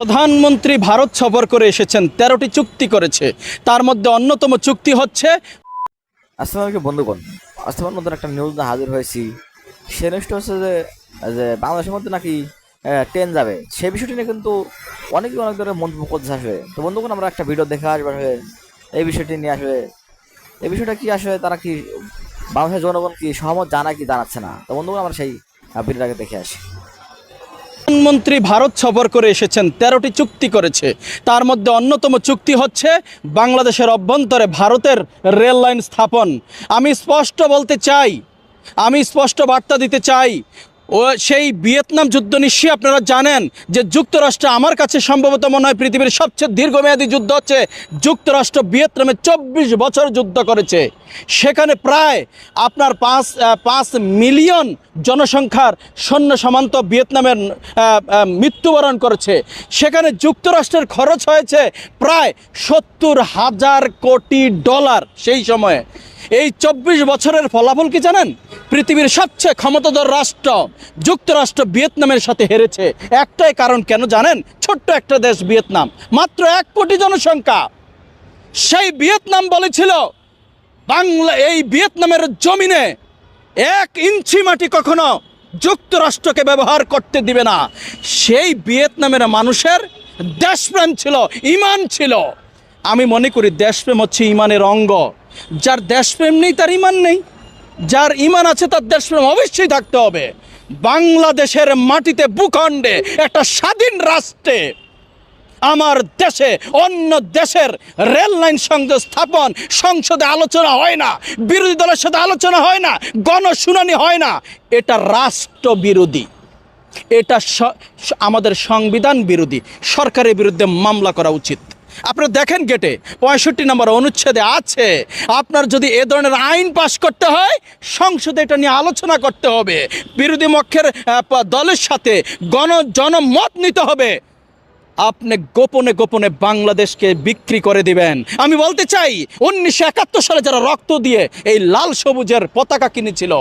প্রধানমন্ত্রী ভারত সফর করে এসেছেন, তেরোটি চুক্তি করেছে। তার মধ্যে অন্যতম চুক্তি হচ্ছে আসসালামু আলাইকুম, বন্ধুগণ। আমার নতুন একটা নিউজ হাজির হয়েছি। সে নিউজটা হচ্ছে যে যে বাংলাদেশের মধ্যে নাকি ট্রেন যাবে। সেই বিষয়টি নিয়ে কিন্তু অনেকেই অনেক ধরনের মন্তব্য করতে আসবে তো বন্ধুগণ, আমরা একটা ভিডিও দেখে আসবে আসলে এই বিষয়টি নিয়ে আসবে এই বিষয়টা কি আসলে তারা কি বাংলাদেশের জনগণ কি সহমত জানা কি জানাচ্ছে না? তো বন্ধুগণ, আমরা সেই ভিডিওটাকে দেখে আসি। প্রধানমন্ত্রী ভারত সফর করে এসেছেন, তেরোটি চুক্তি করেছে। তার মধ্যে অন্যতম চুক্তি হচ্ছে বাংলাদেশের অভ্যন্তরে ভারতের রেল লাইন স্থাপন। আমি স্পষ্ট বলতে চাই, আমি স্পষ্ট বার্তা দিতে চাই ও সেই ভিয়েতনাম যুদ্ধ নিশ্চয়ই আপনারা জানেন যে যুক্তরাষ্ট্র আমার কাছে সম্ভবত মনে হয় পৃথিবীর সবচেয়ে দীর্ঘমেয়াদী যুদ্ধ হচ্ছে যুক্তরাষ্ট্র ভিয়েতনামে চব্বিশ বছর যুদ্ধ করেছে। সেখানে প্রায় আপনার পাঁচ পাঁচ মিলিয়ন জনসংখ্যার সৈন্য সামন্ত ভিয়েতনামের মৃত্যুবরণ করেছে। সেখানে যুক্তরাষ্ট্রের খরচ হয়েছে প্রায় সত্তর হাজার কোটি ডলার সেই সময়ে। এই চব্বিশ বছরের ফলাফল কি জানেন? পৃথিবীর সবচেয়ে ক্ষমতাধর রাষ্ট্র যুক্তরাষ্ট্র ভিয়েতনামের সাথে হেরেছে। একটাই কারণ কেন জানেন? ছোট্ট একটা দেশ ভিয়েতনাম, মাত্র এক কোটি জনসংখ্যা। সেই ভিয়েতনাম বলেছিল, বাংলা, এই ভিয়েতনামের জমিনে এক ইঞ্চি মাটি কখনো যুক্তরাষ্ট্রকে ব্যবহার করতে দিবে না। সেই ভিয়েতনামের মানুষের দেশপ্রেম ছিল, ইমান ছিল। আমি মনে করি দেশপ্রেম হচ্ছে ইমানের অঙ্গ। যার দেশপ্রেম নেই, তার ইমান নেই। যার ইমান আছে, তার দেশপ্রেম অবশ্যই থাকতে হবে। বাংলাদেশের মাটিতে, ভূখণ্ডে, একটা স্বাধীন রাষ্ট্রে, আমার দেশে, অন্য দেশের রেল লাইন সংযোগ স্থাপন, সংসদে আলোচনা হয় না, বিরোধী দলের সাথে আলোচনা হয় না, গণশুনানি হয় না। এটা রাষ্ট্র বিরোধী। এটা আমাদের সংবিধান বিরোধী। সরকারের বিরুদ্ধে মামলা করা উচিত। আপনারা দেখেন গেটে পঁয়ষট্টি নম্বর অনুচ্ছেদে আছে, আপনার যদি এ ধরনের আইন পাশ করতে হয়, সংসদে এটা নিয়ে আলোচনা করতে হবে। বিরোধী পক্ষের দলের সাথে গণ, জনমত নিতে হবে। আপনি গোপনে গোপনে বাংলাদেশকে বিক্রি করে দিবেন। আমি বলতে চাই, উনিশশো একাত্তর সালে যারা রক্ত দিয়ে এই লাল সবুজের পতাকা কিনেছিল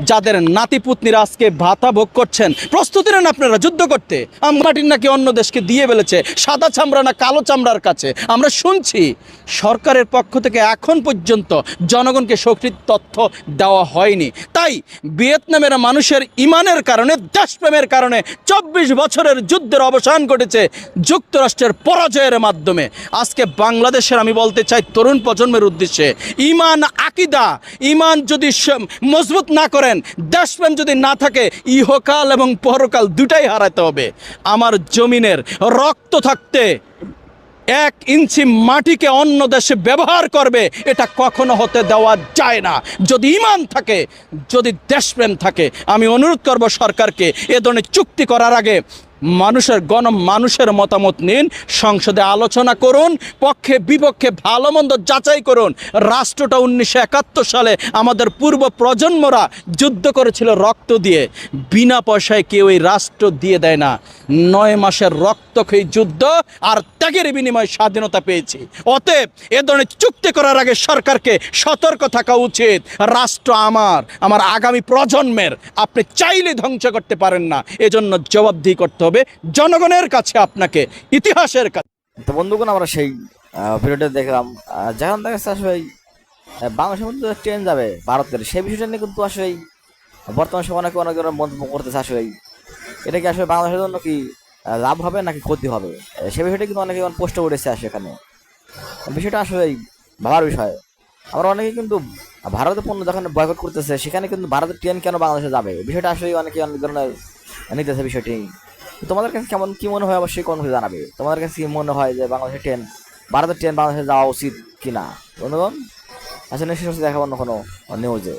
যাদের নাতিপুতনিরা আজকে ভাতা ভোগ করছেন। প্রস্তুতি নেন আপনারা যুদ্ধ করতে। আম নাকি অন্য দেশকে দিয়ে ফেলেছে, সাদা চামড়া না কালো চামড়ার কাছে? আমরা শুনছি, সরকারের পক্ষ থেকে এখন পর্যন্ত জনগণকে সঠিক তথ্য দেওয়া হয়নি। তাই ভিয়েতনামের মানুষের ইমানের কারণে, দেশপ্রেমের কারণে চব্বিশ বছরের যুদ্ধের অবসান ঘটেছে যুক্তরাষ্ট্রের পরাজয়ের মাধ্যমে। আজকে বাংলাদেশের, আমি বলতে চাই তরুণ প্রজন্মের উদ্দেশ্যে, ইমান আকিদা, ইমান যদি মজবুত না করেন দেশপ্রেম যদি না থাকে, ইহকাল এবং পরকাল দুটাই হারাতে হবে। আমার জমিনের রক্ত থাকতে এক ইঞ্চি মাটিকে অন্য দেশে ব্যবহার করবে, এটা কখনো হতে দেওয়া যায় না। যদি ইমান থাকে, যদি দেশপ্রেম থাকে, আমি অনুরোধ করব সরকারকে এ ধরনের চুক্তি করার আগে মানুষের গণ মানুষের মতামত নিন, সংসদে আলোচনা করুন, পক্ষে বিপক্ষে ভালো মন্দ যাচাই করুন। রাষ্ট্রটা উনিশশো একাত্তর সালে আমাদের পূর্ব প্রজন্মরা যুদ্ধ করেছিল রক্ত দিয়ে। বিনা পয়সায় কেউ এই রাষ্ট্র দিয়ে দেয় না। নয় মাসের রক্তক্ষয়ী যুদ্ধ আর ত্যাগের বিনিময়ে স্বাধীনতা পেয়েছি। অতএব এ ধরনের চুক্তি করার আগে সরকারকে সতর্ক থাকা উচিত। রাষ্ট্র আমার আমার আগামী প্রজন্মের। আপনি চাইলে ধ্বংস করতে পারেন না। এজন্য জবাবদিহি করতে হবে। জনগণের কাছে আপনাকে, ইতিহাসের কাছে। তো বন্ধুগণ, আমরা সেই ভিডিওটা দেখলাম। যখন দেখা যাচ্ছে আসলে বাংলাদেশের মধ্যে ট্রেন যাবে ভারতের। সেই বিষয়টা নিয়ে কিন্তু আসলে বর্তমান সময় অনেকে অনেক মন্তব্য করতেছে আসলে এটা কি আসলে বাংলাদেশের জন্য কি লাভ হবে নাকি ক্ষতি হবে? সে বিষয়টা কিন্তু অনেকে পোস্ট উঠেছে আসে এখানে। বিষয়টা আসলে ভাবার বিষয়। আমরা অনেকে কিন্তু ভারতের পণ্য যখন বয়কট করতেছে, সেখানে কিন্তু ভারতের ট্রেন কেন বাংলাদেশে যাবে? বিষয়টা আসলে অনেকে অনেক ধরনের নিতেছে বিষয়টি। তোমাদের কাছে কেমন, কি মনে হয় অবশ্যই কোন জানাবে। তোমাদের কাছে কি মনে হয় যে বাংলাদেশের ট্রেন ভারতের ট্রেন বাংলাদেশে যাওয়া উচিত কিনা? বন্ধুগণ আচ্ছা শেষ দেখাবো অন্য কোনো নিউজে